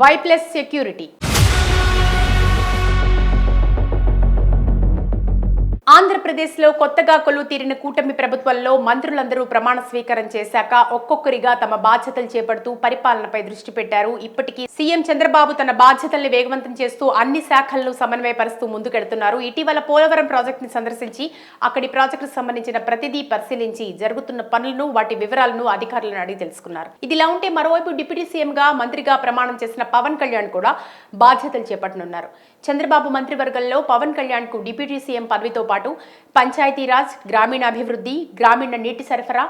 Why plus security. ఆంధ్రప్రదేశ్లో కొత్తగా కొలువు తీరిన కూటమి ప్రభుత్వంలో మంత్రులందరూ ప్రమాణ స్వీకారం చేశాక ఒక్కొక్కరిగా తమ బాధ్యతలు చేపడుతూ పరిపాలనపై దృష్టి పెట్టారు. ఇప్పటికీ సీఎం చంద్రబాబు తన బాధ్యతల్ని వేగవంతం చేస్తూ అన్ని శాఖలను సమన్వయపరుస్తూ ముందుకెడుతున్నారు. ఇటీవల పోలవరం ప్రాజెక్టును సందర్శించి అక్కడి ప్రాజెక్టుకు సంబంధించిన ప్రతిదీ పరిశీలించి జరుగుతున్న పనులను వాటి వివరాలను అధికారులను అడిగి తెలుసుకున్నారు. ఇదిలా ఉంటే మరోవైపు డిప్యూటీ సీఎంగా మంత్రిగా ప్రమాణం చేసిన పవన్ కళ్యాణ్ కూడా బాధ్యతలు చేపట్టనున్నారు. చంద్రబాబు మంత్రివర్గంలో పవన్ కళ్యాణ్కు డిప్యూటీ సీఎం పదవితో పాటు పంచాయతీరాజ్ గ్రామీణాభివృద్ధి గ్రామీణ నీటి సరఫరా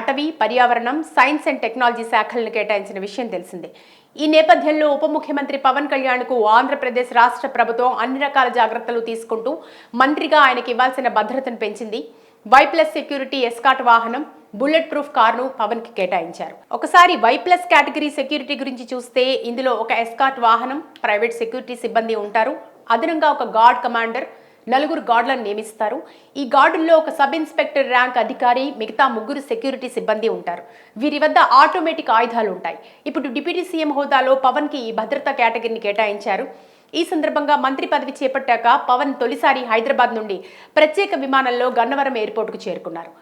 అటవీ పర్యావరణం సైన్స్ అండ్ టెక్నాలజీ శాఖలను కేటాయించిన విషయం తెలిసిందే. ఈ నేపథ్యంలో ఉప ముఖ్యమంత్రి పవన్ కళ్యాణ్కు ఆంధ్రప్రదేశ్ రాష్ట్ర ప్రభుత్వం అన్ని రకాల జాగ్రత్తలు తీసుకుంటూ మంత్రిగా ఆయనకి ఇవ్వాల్సిన భద్రతను పెంచింది. వై ప్లస్ సెక్యూరిటీ ఎస్కాట్ వాహనం బుల్లెట్ ప్రూఫ్ కారును పవన్కి కేటాయించారు. ఒకసారి వై ప్లస్ కేటగిరీ సెక్యూరిటీ గురించి చూస్తే ఇందులో ఒక ఎస్కాట్ వాహనం ప్రైవేట్ సెక్యూరిటీ సిబ్బంది ఉంటారు. అదనంగా ఒక గార్డ్ కమాండర్ నలుగురు గార్డులను నియమిస్తారు. ఈ గార్డుల్లో ఒక సబ్ ఇన్స్పెక్టర్ ర్యాంక్ అధికారి మిగతా ముగ్గురు సెక్యూరిటీ సిబ్బంది ఉంటారు. వీరి వద్ద ఆటోమేటిక్ ఆయుధాలు ఉంటాయి. ఇప్పుడు డిప్యూటీ సీఎం హోదాలో పవన్కి ఈ భద్రతా కేటగిరీని కేటాయించారు. ఈ సందర్భంగా మంత్రి పదవి చేపట్టాక పవన్ తొలిసారి హైదరాబాద్ నుండి ప్రత్యేక విమానంలో గన్నవరం ఎయిర్పోర్టుకు చేరుకున్నారు.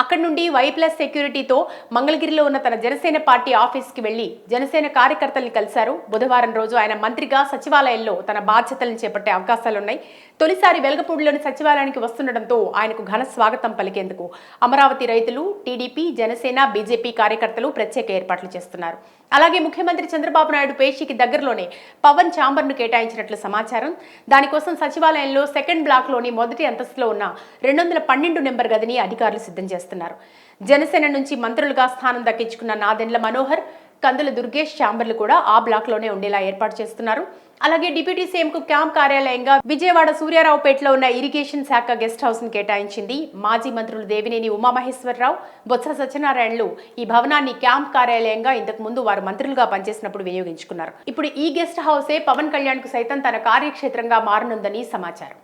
అక్కడి నుండి వై ప్లస్ సెక్యూరిటీతో మంగళగిరిలో ఉన్న తన జనసేన పార్టీ ఆఫీస్కి వెళ్ళి జనసేన కార్యకర్తల్ని కలిశారు. బుధవారం రోజు ఆయన మంత్రిగా సచివాలయంలో తన బాధ్యతలను చేపట్టే అవకాశాలున్నాయి. తొలిసారి వెలగపూడిలోని సచివాలయానికి వస్తుండటంతో ఆయనకు ఘన స్వాగతం పలికేందుకు అమరావతి రైతులు టీడీపీ జనసేన బీజేపీ కార్యకర్తలు ప్రత్యేక ఏర్పాట్లు చేస్తున్నారు. అలాగే ముఖ్యమంత్రి చంద్రబాబు నాయుడు పేషికి దగ్గరలోనే పవన్ ఛాంబర్ను కేటాయించినట్లు సమాచారం. దానికోసం సచివాలయంలో సెకండ్ బ్లాక్లోని మొదటి అంతస్తులో ఉన్న రెండు వందల పన్నెండు నెంబర్ గదిని అధికారులు సిద్ధం చేస్తారు చేస్తున్నారు. జనసేన నుంచి మంత్రులుగా స్థానం దక్కించుకున్న నాదెండ్ల మనోహర్ కందుల దుర్గేష్ ఛాంబర్లు కూడా ఆ బ్లాక్లోనే ఉండేలా ఏర్పాటు చేస్తున్నారు. అలాగే డిప్యూటీ సీఎంకు క్యాంప్ కార్యాలయంగా విజయవాడ సూర్యారావుపేటలో ఉన్న ఇరిగేషన్ శాఖ గెస్ట్ హౌస్ని కేటాయించింది మాజీ మంత్రులు దేవినేని ఉమామహేశ్వరరావు బొత్స సత్యనారాయణలు. ఈ భవనాన్ని క్యాంప్ కార్యాలయంగా ఇంతకు ముందు వారు మంత్రులుగా పనిచేసినప్పుడు వినియోగించుకున్నారు. ఇప్పుడు ఈ గెస్ట్ హౌసే పవన్ కళ్యాణ్కు సైతం తన కార్యక్షేత్రంగా మారనుందని సమాచారం.